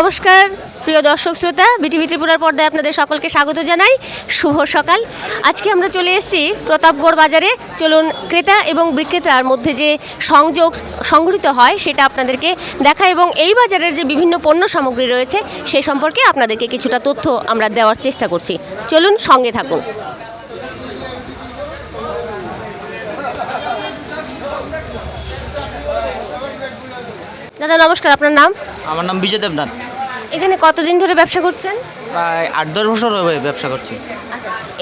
নমস্কার, প্রিয় দর্শক শ্রোতা, বিটিভি ত্রিপুরার পর্দায় আপনাদের সকলকে স্বাগত জানাই। শুভ সকাল। আজকে আমরা চলে এসেছি প্রতাপগড় বাজারে। চলুন ক্রেতা এবং বিক্রেতার মধ্যে যে সংযোগ সংঘটিত হয়, সেটা আপনাদেরকে দেখা এবং এই বাজারের যে বিভিন্ন পণ্য সামগ্রী রয়েছে সেই সম্পর্কে আপনাদেরকে কিছুটা তথ্য আমরা দেওয়ার চেষ্টা করছি। চলুন সঙ্গে থাকুন। দাদা, নমস্কার, আপনার নাম? আমার নাম বিজয় দেবনাথ। এখানে কতদিন ধরে ব্যবসা করছেন? প্রায় আট দশ বছর হবে ব্যবসা করছি।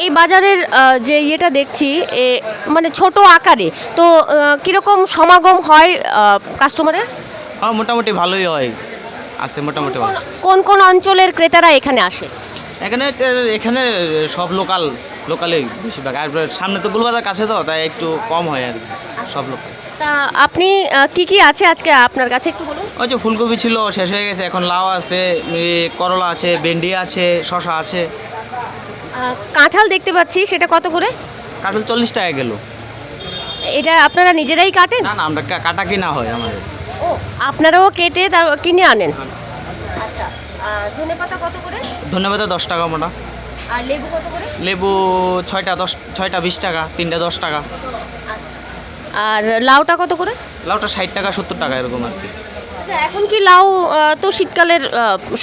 এই বাজারের আহ, যে ইয়েটা দেখছি এ, মানে ছোট আকারে তো আহ, কীরকম সমাগম হয় কাস্টমারের হ্যাঁ মোটামুটি ভালোই হয় আছে মোটামুটি ভালো। কোন কোন অঞ্চলের ক্রেতারা এখানে আসে? এখানে এখানে সব লোকাল লোকালেই বেশিরভাগ। আর সামনে তো গুলবাজার কাছে তো তাই একটু কম হয় আর কি সব লোক তা আপনি কি কি আছে আজকে আপনার কাছে একটু বলুন? ওই যে ফুলকপি ছিল শেষ হয়ে গেছে এখন লাউ আছে করলা আছে ভেন্ডি আছে শশা আছে। কাঁঠাল দেখতে পাচ্ছি সেটা কত করে? কাঁঠাল চল্লিশ টাকা গেল এটা আপনারা নিজেরাই কাটেন? না না আমরা কাটা কিনা হয় আমাদের। ও আপনারাও কেটে তার কিনে আনেন? আচ্ছা ধনে কত করে? ধন্যবাদ দশ টাকা মোটা। আর লেবু কত করে? লেবু ছয়টা দশ ছয়টা বিশ টাকা তিনটা দশ টাকা। আর লাউটা কত করে? লাউটা ষাট টাকা সত্তর টাকা এরকম আর কি। আচ্ছা এখন কি লাউ তো শীতকালের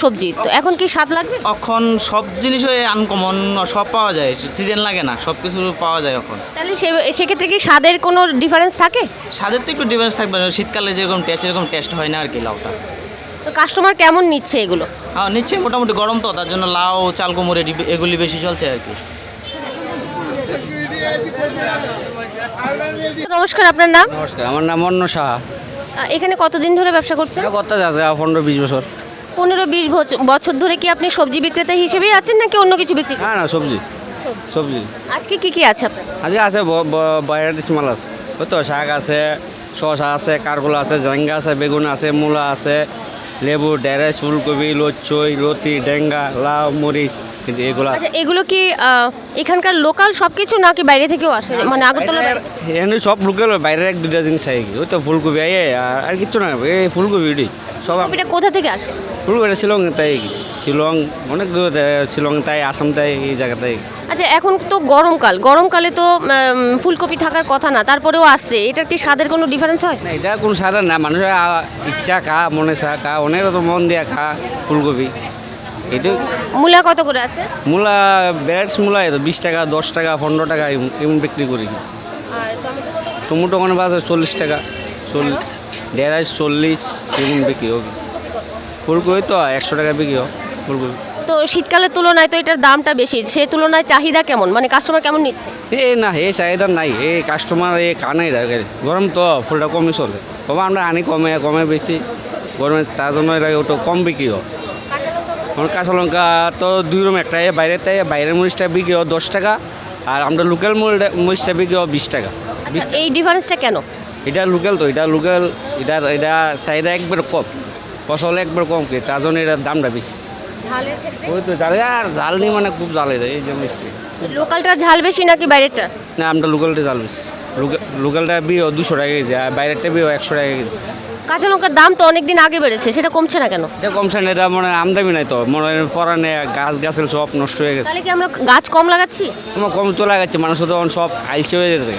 সবজি তো এখন কি স্বাদ লাগবে? এখন সব জিনিস জিনিসই আনকমন সব পাওয়া যায় সিজন লাগে না সব কিছু পাওয়া যায় এখন। তাহলে সে সেক্ষেত্রে কি স্বাদের কোনো ডিফারেন্স থাকে? স্বাদের তো একটু ডিফারেন্স থাকবে শীতকালে যেরকম টেস্ট এরকম টেস্ট হয় না আর কি লাউটা। তো কাস্টমার কেমন নিচ্ছে এগুলো? হ্যাঁ নিচ্ছে মোটামুটি গরম তো তার জন্য লাউ চাল কুমড়ে এগুলি বেশি চলছে আর কি। নমস্কার আপনার নাম? নমস্কার আমার নাম অন্য সাহা। আহ, এখানে কতদিন ধরে ব্যবসা করছেন? আছে পনেরো বিশ বছর। পনেরো বিশ বছ- বছর ধরে কি আপনি সবজি বিক্রেতা হিসেবেই আছেন নাকি অন্য কিছু বিক্রি করেন? না না সবজি। সবজি। আজকে কি কি আছে আপনার? আজকে আছে ভ্যারাইটিস মাল আছে। ওই তো শাক আছে শসা আছে কারকলা আছে জাঙ্গা আছে বেগুন আছে মূলা আছে লেবু ডেরেস ফুলকপি লচ্চই লতি ডেঙ্গা লাউ মরিচ এগুলো আচ্ছা এগুলো কি এখানকার লোকাল সব কিছু নাকি বাইরে থেকেও আসে? মানে আগরতলা? এখানে সব লোকের বাইরের এক দুটা জিনিস কি? ওই তো ফুলকপি এই আর কিচ্ছু না এই ফুলকপি এটি সব কপিটা কোথা থেকে আসে? ফুলকপি শিলং তাই শিলং অনেক দূর শিলং তাই আসাম তাই এই জায়গাটাই আচ্ছা এখন তো গরমকাল। গরমকালে তো ফুলকপি থাকার কথা না তারপরেও আসছে। এটার কি স্বাদের কোনো ডিফারেন্স হয়? না এটা কোনো সাধারণ না। মানুষের ইচ্ছা খা মনে খা অনেক রকম মন দিয়া খা ফুলকপি। এটা মূলা কত করে আছে? মূলা ভ্যারাইটিস মূলা এতো বিশ টাকা দশ টাকা পনেরো টাকা এমন- বিক্রি করি। টমেটো? মানে বাজার চল্লিশ টাকা চল্লিশ দেড়াইশ চল্লিশ এমন বিক্রি হবে। ফুলকপি তো একশো টাকা বিক্রি হোক ফুলকপি। তো শীতকালের তুলনায় তো এটার দামটা বেশি। সেই তুলনায় চাহিদা কেমন? মানে কাস্টমার কেমন নিচ্ছে? এ না এই চাহিদা নাই। এ কাস্টমার এ কানাই রাখে গরম তো ফুলটা কমই চলে। তবে আমরা আনি কমে কমে বেশি। গরমে তার জন্য এটা একটু কম বিক্রি হয়। আমার কাঁচা লঙ্কা তো দুই রকম। একটা এ বাইরের তাই বাইরের মরিচটা বিক্রি হয় দশ টাকা। আর আমরা লোকাল মরিচটা বিক্রি হয় বিশ টাকা। বিশ এই ডিফারেন্সটা কেন? এটা লোকাল তো এটা লোকাল এটা এটা চাহিদা একবার কম। ফসল একবার কম কি তার জন্য এটার দামটা বেশি। ওই তো জালে আর জাল নিয়ে মানে খুব জালে এই যে মিষ্টি। লোকালটার ঝাল বেশি নাকি বাইরেরটা? না আমরা লোকালটা জাল বেশি। লোকালটা বিও দুশো টাকা কেজি আর বাইরেরটা বিও একশো টাকা কেজি। কাঁচা লঙ্কার দাম তো অনেক দিন আগে বেড়েছে সেটা কমছে না কেন? এটা কমছে না এটা মনে আমদামি নাই তো। মনে হয় ফরানে গাছ গাছের সব নষ্ট হয়ে গেছে। তাহলে কি আমরা গাছ কম লাগাচ্ছি? আমার কম তো লাগাচ্ছে মানুষ তো তখন সব আইলছে হয়ে গেছে?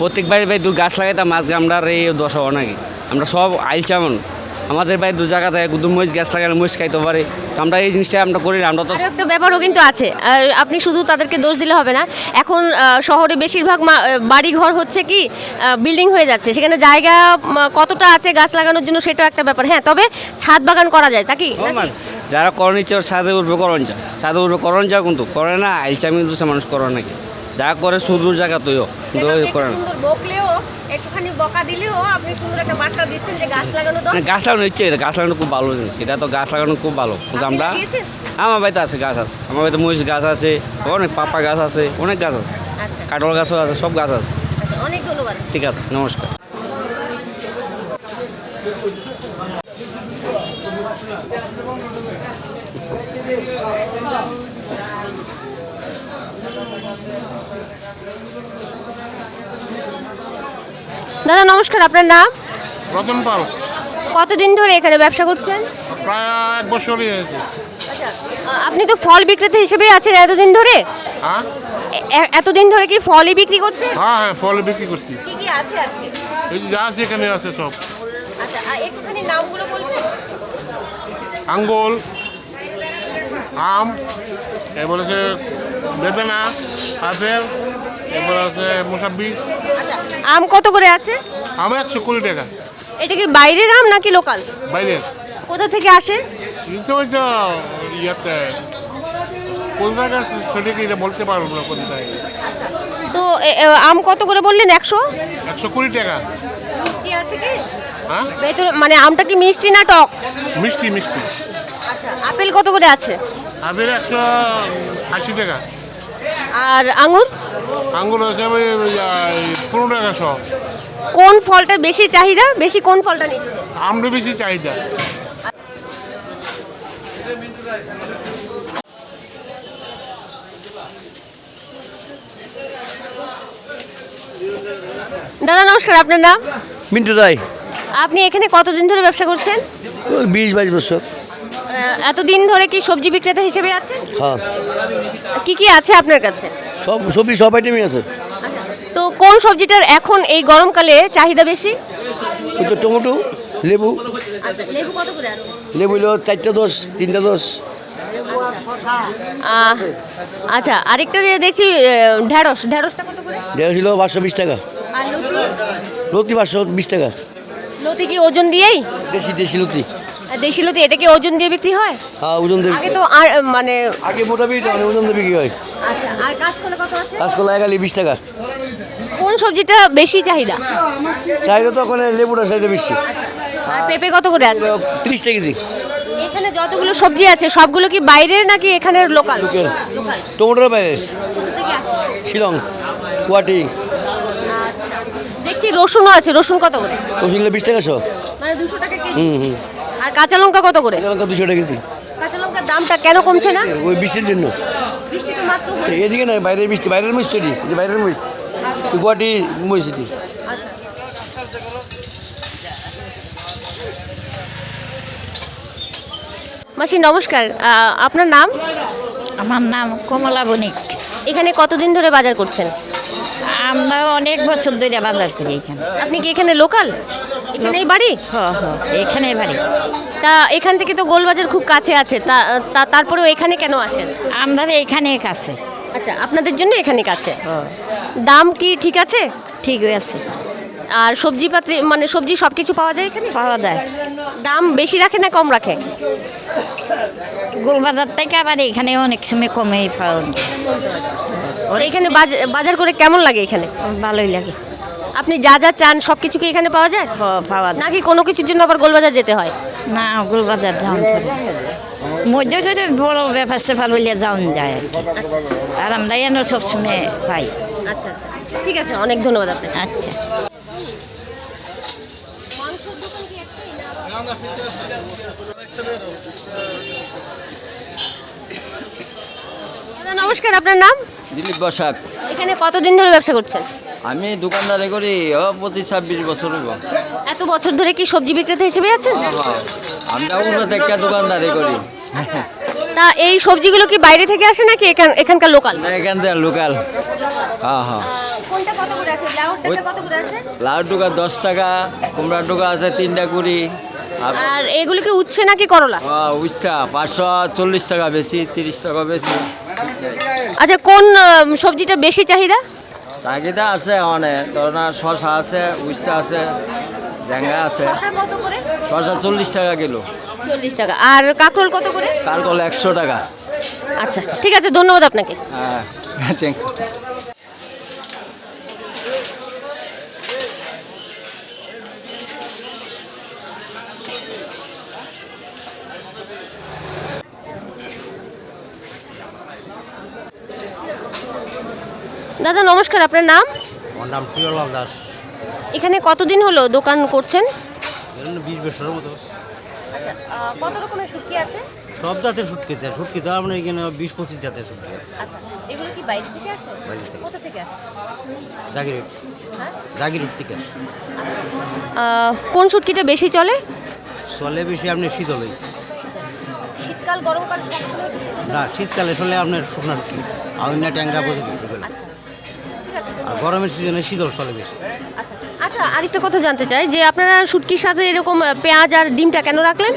প্রত্যেক বাড়ির বাড়ি দু গাছ লাগাইতাম মাছ আমরা এই দশ আমরা সব আইলছে এমন। আমাদের বাড়ি দু জায়গাতে দু মরিচ গাছ লাগালে মরিচ খাইতে পারে। আমরা এই জিনিসটা আমরা করি না আমরা তো একটা ব্যাপারও কিন্তু আছে। আর আপনি শুধু তাদেরকে দোষ দিলে হবে না এখন আহ, শহরে বেশিরভাগ মা- আহ, বাড়িঘর হচ্ছে কি বিল্ডিং হয়ে যাচ্ছে। সেখানে জায়গা উম, কতটা আছে গাছ লাগানোর জন্য সেটাও একটা ব্যাপার। হ্যাঁ তবে ছাদ বাগান করা যায় তা কি? আমার যারা করণ ওর ছাদে উঠবে করণ যা ছাদে উঠবে করণ যা কিন্তু করে না আইলচামি দুসে মানুষ করে নাকি যা করে সুন্দর জায়গা তুইও কিন্তু করে না একটুখানি বকা দিলেও আপনি সুন্দর একটা বার্তা দিচ্ছেন যে গাছ লাগানো মানে গাছ লাগানো ইচ্ছে এটা গাছ লাগানো খুব ভালো জিনিস। এটা তো গাছ লাগানো খুব ভালো। কিন্তু আমরা আমার বাড়িতে আছে গাছ আছে। আমার বাড়িতে মহিষ গাছ আছে অনেক পাপা গাছ আছে অনেক গাছ আছে। আচ্ছা। কাটল গাছও আছে সব গাছ আছে। আচ্ছা, অনেক ধন্যবাদ। ঠিক আছে নমস্কার। দাদা নমস্কার আপনার নাম? রতন পাল। কতদিন ধরে এখানে ব্যবসা করছেন? প্রায় এক বছরই হয়েছে। আচ্ছা আপনি তো ফল বিক্রেতা হিসেবে আছেন এতদিন ধরে? হ্যাঁ? এ- এ- এতদিন ধরে কি ফলই বিক্রি করছেন? হ্যাঁ হ্যাঁ ফল বিক্রি করছি। কি কি আছে আজকে? এই যে যা আছে এখানে আছে সব। আচ্ছা আর একটুখানি নামগুলো বলবেন? আঙ্গুল আম এরপর আছে বেদানা আপেল এরপর আছে মোসাব্বি আচ্ছা আম কত করে আছে? আম একশো কুড়ি টাকা। এটা কি বাইরের আম নাকি লোকাল? বাইরে কোথা থেকে আসে? কিন্তু ওই তো ইয়াতে। কোন জায়গায় সঠিক এটা বলতে পারব না তো আম কত করে বললেন? একশো? একশো কুড়ি টাকা। হ্যাঁ? ভেতরে মানে আমটা কি মিষ্টি না টক? মিষ্টি মিষ্টি। আচ্ছা আপেল কত করে আছে? আপেল একশো আশি টাকা। আর আঙুর আঙ্গুর হচ্ছে পনেরো টাকা সব কোন ফলটা বেশি চাহিদা বেশি কোন ফলটা নিচ্ছে আমটা বেশি চাহিদা। দাদা নমস্কার আপনার নাম? মিন্টু রায়। আপনি এখানে কতদিন ধরে ব্যবসা করছেন? বিশ বাইশ বছর। এতদিন ধরে কি সবজি বিক্রেতা হিসেবে আছেন হ্যাঁ। কি কি আছে আপনার কাছে? সব সবজি সব আইটেমই আছে। তো কোন সবজিটার এখন এই গরমকালে চাহিদা বেশি? ওই তো টমেটো লেবু। আচ্ছা লেবু কত করে আছে? লেবু হলো চারটা দশ তিনটা দশ। আহ, আচ্ছা আরেকটা দিয়ে দেখছি আহ, ঢ্যাঁড়স ঢ্যাঁড়সটা কত করে? দেড় কিলো পাঁচশো বিশ টাকা। আর লতি? লতি পাঁচশো বিশ টাকা। লতি কি ওজন দিয়েই? দেশি দেশি লতি। দেশি লতি এটা কি ওজন দিয়ে বিক্রি হয়? হ্যাঁ ওজন দেবী আগে তো আর মানে আগে বিক্রি হয়, ওজন দেবী কি হয়। আচ্ছা আর কাঁচকলা কত আছে? কাঁচকলা একালি বিশ টাকা। কোন সবজিটা বেশি চাহিদা? চাহিদা তো ওখানে লেবুটা চাহিদা বেশি। আর পেঁপে কত করে আছে? তিরিশ টাকা কেজি। এখানে যতগুলো সবজি আছে সবগুলো কি বাইরের নাকি এখানের লোকাল? লোকেল। টমেটোর বাইরে। শিলং গুয়াহাটি। দেখছি রসুনও আছে রসুন কত করে? রসুন বিশ টাকা শো। মানে দুশো টাকা কেজি। হুম হুম। আর কাঁচা লঙ্কা কত করে? লঙ্কা দুশো টাকা কেজি। কাঁচা লঙ্কার দামটা কেন কমছে না? ওই বৃষ্টির জন্য। বৃষ্টি তো মাত্র হলো। এদিকে না বাইরের মিষ্টি বাইরের মিষ্টি বাইরের মিষ্টি গুয়াহাটি মিষ্টি মাসি নমস্কার। আপনার নাম? আমার নাম কমলা বণিক। এখানে কতদিন ধরে বাজার করছেন? আমরা অনেক বছর ধরে বাজার করি এখানে। আপনি কি এখানে লোকাল? এখানেই বাড়ি? হ হ এখানে বাড়ি। তা এখান থেকে তো গোলবাজার খুব কাছে আছে তা তা- তারপরেও এখানে কেন আসেন? আমরা এখানে কাছে। আচ্ছা আপনাদের জন্য এখানে কাছে? দাম কি ঠিক আছে? ঠিক আছে। আর সবজি পাত্রে মানে সবজি সব কিছু পাওয়া যায় এখানে? পাওয়া যায়। দাম বেশি রাখে না কম রাখে? গোলবাজার থেকে আবার এখানে অনেক সময় কমে পাওয়া যায়। এখানে বাজ- বাজার করে কেমন লাগে এখানে? ভালোই লাগে। আপনি যা যা চান সব কিছু কি এখানে পাওয়া যায়? পাওয়া যায়। নাকি কোনো কিছুর জন্য আবার গোলবাজার যেতে হয়? না গোলবাজার যাওয়ান করে মধ্যে যদি বড় ব্যাপার স্যাপার হইলে যাওয়ান যায় আর কি। আর আমরা এন সবসময় পাই। আচ্ছা আচ্ছা। ঠিক আছে অনেক ধন্যবাদ আপনাকে। আচ্ছা। নমস্কার আপনার নাম? দিলীপ বসাক। এখানে কতদিন ধরে ব্যবসা করছেন? আমি দোকানদারি করি পঁচিশ ছাব্বিশ বছর এত বছর ধরে কি সবজি বিক্রেতা হিসেবে আছেন? আমরা উন্নত থেকে দোকানদারি করি। তা এই সবজিগুলো কি বাইরে থেকে আসে নাকি এখান এখানকার লোকাল? না, এখান থেকে লোকাল। হ্যাঁ হ্যাঁ। কোনটা কত করে আছে? লাউটা কত করে আছে? লাউ টুকা দশ টাকা কুমড়া টুকা আছে তিনটা কুড়ি। আর আর এগুলো কি উচ্ছে নাকি করলা? উচ্ছা। পাঁচশো চল্লিশ টাকা বেশি তিরিশ টাকা বেশি। আচ্ছা কোন সবজিটা বেশি চাহিদা? চাহিদা আছে অনেক ধরুন শশা আছে উস্তা আছে ঝ্যাঙ্গা আছে। শশা চল্লিশ টাকা কিলো। চল্লিশ টাকা। আর কাঁকরোল কত করে? কাঁকরোল একশো টাকা। আচ্ছা ঠিক আছে ধন্যবাদ আপনাকে। হ্যাঁ থ্যাংক you. দাদা নমস্কার আপনার নাম? আমার নাম প্রিয়লাল দাস। এখানে কতদিন হলো দোকান করছেন? বিশ বছরের মতো। আচ্ছা কত রকমের শুটকি আছে? সব জাতের শুটকি দেয় শুটকি তো আপনার এখানে বিশ পঁচিশ জাতের শুটকি আছে। আচ্ছা এগুলো কি বাইরে থেকে আসে? বাইরে থেকে। কোথা থেকে আসে? জাগিরুট হ্যাঁ? জাগিরুট থেকে আহ, কোন শুটকিটা বেশি চলে? চলে বেশি আপনি শীতলই শীতকাল গরমকাল না শীতকালে চলে আপনার শুকনো আর অন্য ট্যাংরা বোঝে আর গরমের সিজনে শীতল চলে বেশি। আচ্ছা আরেকটা কথা জানতে চাই যে আপনারা শুটকির সাথে এরকম পেঁয়াজ আর ডিমটা কেন রাখলেন?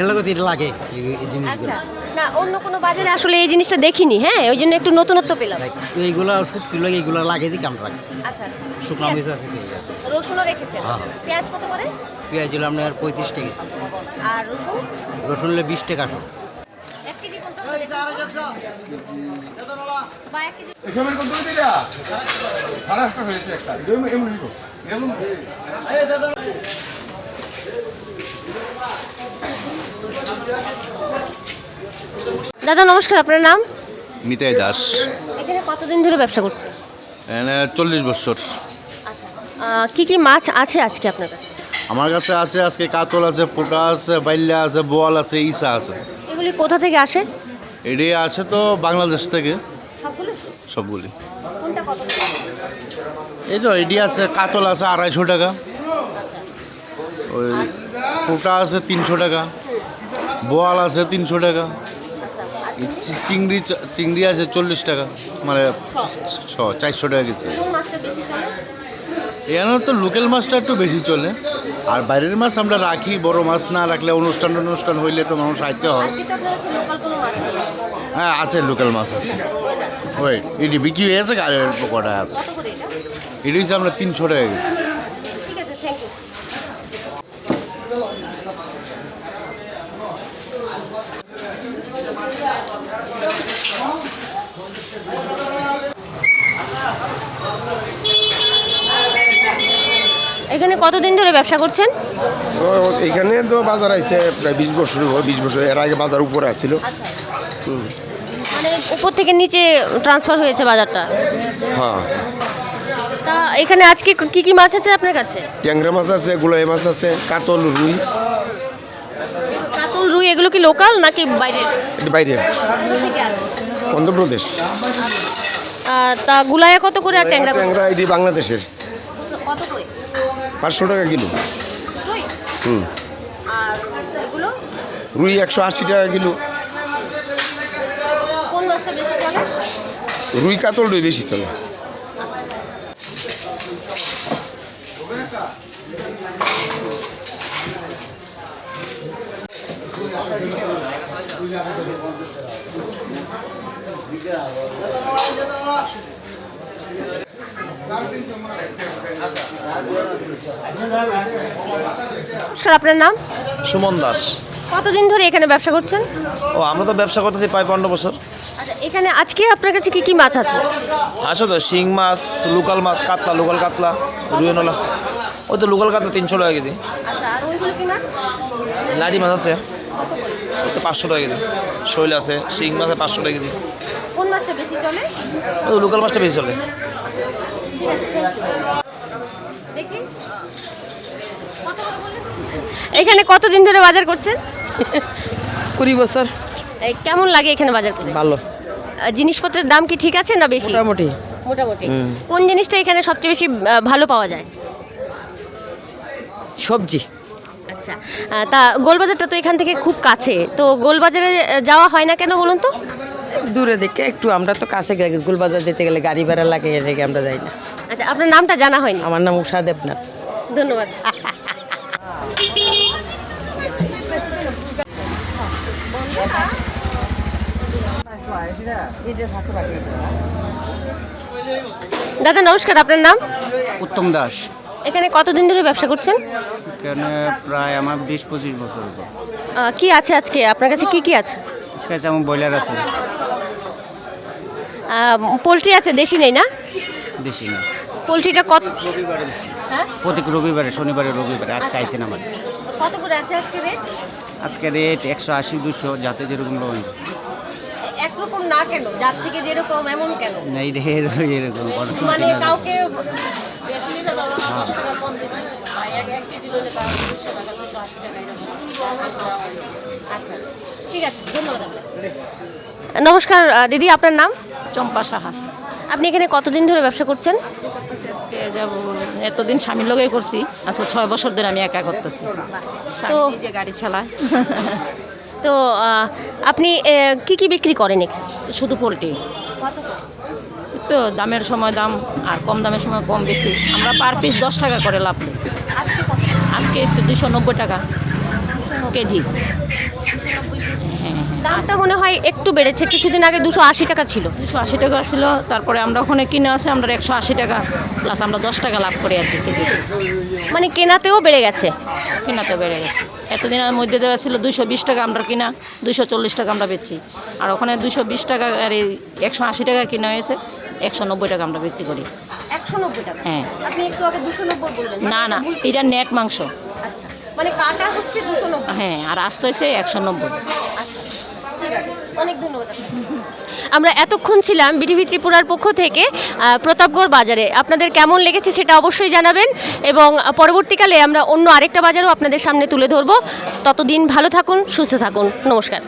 লাগে এটা লাগে এই- জিনিসগুলো। আচ্ছা না অন্য কোনো বাজারে আসলে এই জিনিসটা দেখিনি হ্যাঁ? ওই জন্য একটু নতুনত্ব পেলাম। এইগুলো শুটকি লাগে এইগুলো লাগে দিকে আমরা রাখি আচ্ছা আচ্ছা। শুকনো মিশ আছে রসুনও রেখেছেন? হ্যাঁ। পেঁয়াজ কত করে? পেঁয়াজ হলো আপনার পঁয়ত্রিশ টাকা আর রসুন? রসুন হলে বিশ টাকা দাদা নমস্কার আপনার নাম? নিতাই দাস। এখানে কতদিন ধরে ব্যবসা করছেন? চল্লিশ বছর। আহ, কি কি মাছ আছে আজকে আপনার কাছে? আমার কাছে আছে আজকে কাতল আছে পোটা আছে বাইল্লা আছে বোয়াল আছে ইসা আছে। এগুলি কোথা থেকে আসে? এটি আছে তো বাংলাদেশ থেকে। সবগুলি? এই তো এটি আছে কাতল আছে আড়াইশো টাকা। ওই পোটা আছে তিনশো টাকা। বোয়াল আছে তিনশো টাকা। চিংড়ি চিংড়ি আছে চল্লিশ টাকা। মানে ছ চারশো টাকা চলে? এখানে তো লোকাল মাছটা একটু বেশি চলে। আর বাইরের মাছ আমরা রাখি বড় মাছ না রাখলে অনুষ্ঠান অনুষ্ঠান হইলে তো মানুষ আইতে হয়। হ্যাঁ আছে লোকাল মাছ আছে। ওই, এটি বিক্রি হয়ে গেছে, গাড়ির পকোটা আছে। এটি হচ্ছে আমরা তিনশো টাকা ঠিক আছে থ্যাংক ইউ এখানে কতদিন ধরে ব্যবসা করছেন? তো এখানে তো বাজার আছে প্রায় বিশ বছর বিশ বছর এর আগে বাজার উপরে আসছিল মানে উপর থেকে নিচে ট্রান্সফার হয়েছে বাজারটা? হ্যাঁ। তা এখানে আজকে কি কি মাছ আছে আপনার কাছে? ট্যাংরা মাছ আছে গোলাই মাছ আছে কাতল রুই। কাতল রুই এগুলো কি লোকাল নাকি বাইরে? এটি বাইরে। অন্ধ্রপ্রদেশ। তা গুলায়া কত করে আর ট্যাংরা? ট্যাংরা এটি বাংলাদেশের। পাঁচশো টাকা কিলো। হুম। রুই একশো আশি টাকা কিলো। রুই কাতল রুই বেশি চলে। নমস্কার আপনার নাম? সুমন দাস। কতদিন ধরে এখানে ব্যবসা করছেন? ও আমরা তো ব্যবসা করতেছি প্রায় পনেরো বছর। আচ্ছা এখানে আজকে আপনার কাছে কি কি মাছ আছে? আসো তো শিং মাছ লোকাল মাছ কাতলা লোকাল কাতলা রুইনলা। ওই তো লোকাল কাতলা তিনশো টাকা কেজি। আচ্ছা লাড়ি মাছ আছে। পাঁচশো টাকা কেজি। শৈল আছে শিং মাছ পাঁচশো টাকা কেজি। কোন মাছটা বেশি চলে? লোকাল মাছটা বেশি চলে। এখানে কতদিন ধরে বাজার করছেন? কুড়ি বছর। কেমন লাগে এখানে বাজার করে? ভালো। জিনিসপত্রের দাম কি ঠিক আছে না বেশি? মোটামুটি। মোটামুটি। কোন জিনিসটা এখানে সবচেয়ে বেশি ভালো পাওয়া যায়? সবজি। আচ্ছা। তা গোলবাজারটা তো এখান থেকে খুব কাছে। তো গোলবাজারে যাওয়া হয় না কেন বলুন তো? দূরে দেখে একটু আমরা তো কাছে গুলবাজার যেতে গেলে গাড়ি ভাড়া লাগে এ দেখে আমরা যাই না। আচ্ছা আপনার নামটা জানা হয়নি? আমার নাম উষা দেবনাথ। ধন্যবাদ। দাদা নমস্কার আপনার নাম? উত্তম দাস। এখানে কতদিন ধরে ব্যবসা করছেন? এখানে প্রায় আমার বিশ পঁচিশ বছর কি আছে আজকে? আপনার কাছে কি কি আছে? ঠিক আছে আমার ব্রয়লার আছে। পোলট্রি আছে দেশি নেই না? দেশি না। পোলট্রিটা কত রবিবারে হ্যাঁ? প্রত্যেক রবিবারে শনিবারে রবিবারে আজকে আইসেন আমার। কত করে আছে আজকে রেট আজকে রেট একশো আশি দুশো যাতে যেরকম লোন একরকম না কেন? যার থেকে যেরকম এমন কেন? এই রে এরকম মানে কাউকে বেশি নিলে ধরো দশ টাকা কম বেশি এক এক কেজি নিলে তার দুশো টাকা দুশো আশি টাকা আচ্ছা ঠিক আছে ধন্যবাদ নমস্কার দিদি আপনার নাম? চম্পা সাহা। আপনি এখানে কতদিন ধরে ব্যবসা করছেন? আজকে যাব এতদিন স্বামীর লগেই করছি। আজকে ছয় বছর ধরে আমি একা করতেছি। তো- নিজে গাড়ি চালায়। তো আপনি কি কি বিক্রি করেন? শুধু পোলট্রি। তো দামের সময় দাম আর কম দামের সময় কম বেশি। আমরা পার পিস দশ টাকা করে লাভ নিই। আজকে দুশো নব্বই টাকা কেজি। দামটা মনে হয় একটু বেড়েছে কিছুদিন আগে দুশো আশি টাকা ছিল। দুশো আশি টাকা ছিল তারপরে আমরা ওখানে কিনে আসে আমরা একশো আশি টাকা প্লাস আমরা দশ টাকা লাভ করি আর কি মানে কেনাতেও বেড়ে গেছে। কিনাতে বেড়ে গেছে। এতদিনের মধ্যে দেওয়া ছিল দুশো বিশ টাকা আমরা কিনা দুশো চল্লিশ টাকা আমরা বেচছি। আর ওখানে দুশো বিশ টাকা আর এই একশো আশি টাকা কিনা হয়েছে একশো নব্বই টাকা আমরা বিক্রি করি। একশো নব্বই টাকা? হ্যাঁ। আপনি একটু আগে দুশো নব্বই বললেন না না এটা নেট মাংস। আচ্ছা মানে কাটা হচ্ছে দুশো নব্বই। হ্যাঁ আর আসতে হয়েছে একশো নব্বই। আছে আমরা এতক্ষণ ছিলাম বিটিভি ত্রিপুরার পক্ষ থেকে প্রতাপগড় বাজারে। আপনাদের কেমন লেগেছে সেটা অবশ্যই জানাবেন এবং পরবর্তীকালে আমরা অন্য আরেকটা বাজারও আপনাদের সামনে তুলে ধরবো। ততদিন ভালো থাকুন, সুস্থ থাকুন। নমস্কার।